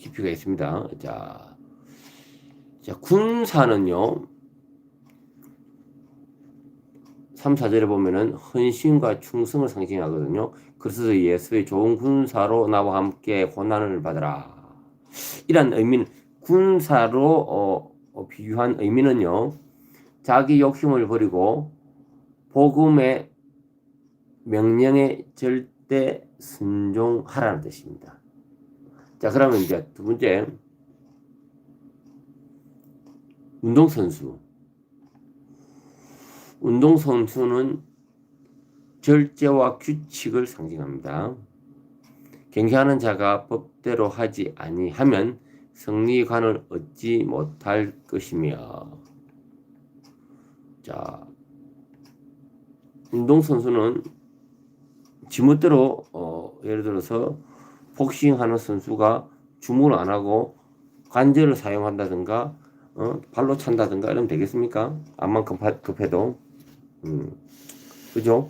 깊이가 있습니다. 자, 자 군사는요. 3, 4절에 보면은 헌신과 충성을 상징하거든요. 그래서 예수의 좋은 군사로 나와 함께 고난을 받으라. 이란 의미는 군사로 어, 어, 비유한 의미는요. 자기 욕심을 버리고 복음의 명령에 절대 순종하라는 뜻입니다. 자, 그러면 이제 두 번째 운동선수. 운동선수는 절제와 규칙을 상징합니다. 경계하는 자가 법대로 하지 아니하면 승리관을 얻지 못할 것이며 자 운동선수는 지멋대로 어, 예를 들어서 복싱하는 선수가 주문을 안 하고 관절을 사용한다든가 어, 발로 찬다든가 이러면 되겠습니까? 급하, 급해도 음, 그죠?